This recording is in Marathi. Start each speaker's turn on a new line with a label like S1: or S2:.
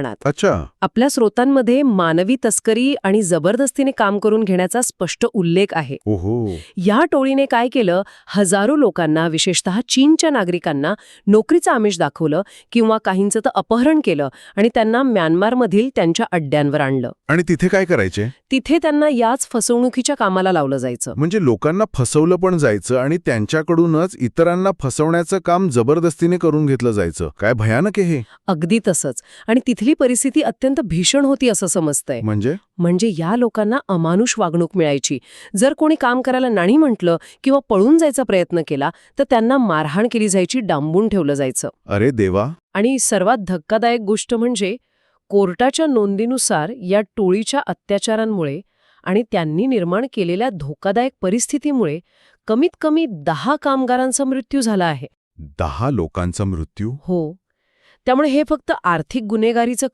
S1: अच्छा.
S2: आपल्या स्रोतांमध्ये मानवी तस्करी आणि जबरदस्तीने काम करून घेण्याचा स्पष्ट उल्लेख आहे.
S1: ओहो.
S2: या टोळीने काय केलं? हजारो लोकांना विशेषतः चीनच्या नागरिकांना नोकरीचं आमिष दाखवलं किंवा काहींचं तर अपहरण केलं आणि त्यांना म्यानमारमधील त्यांच्या अड्ड्यांवर आणलं.
S1: आणि तिथे काय करायचे?
S2: तिथे त्यांना याच फसवणुकीच्या कामाला लावलं जायचं.
S1: म्हणजे लोकांना फसवलं पण जायचं आणि त्यांच्याकडूनच इतरांना फसवण्याचं काम जबरदस्तीने करून घेतलं जायचं. काय भयानक आहे हे?
S2: अगदी तसंच. आणि तिथली परिस्थिती अत्यंत भीषण होती असं समजतंय.
S1: म्हणजे?
S2: म्हणजे या लोकांना अमानुष वागणूक मिळायची. जर कोणी काम करायला नाही म्हटलं किंवा पळून जायचा प्रयत्न केला तर त्यांना मारहाण केली जायची डांबून ठेवलं जायचं.
S1: अरे देवा!
S2: आणि सर्वात धक्कादायक गोष्ट म्हणजे कोर्टाच्या नोंदीनुसार या टोळीच्या अत्याचारांमुळे आणि त्यांनी निर्माण केलेल्या धोकादायक परिस्थितीमुळे कमीत कमी दहा कामगारांचा मृत्यू झाला आहे.
S1: दहा लोकांचा मृत्यू?
S2: हो. त्यामुळे हे फक्त आर्थिक गुन्हेगारीचं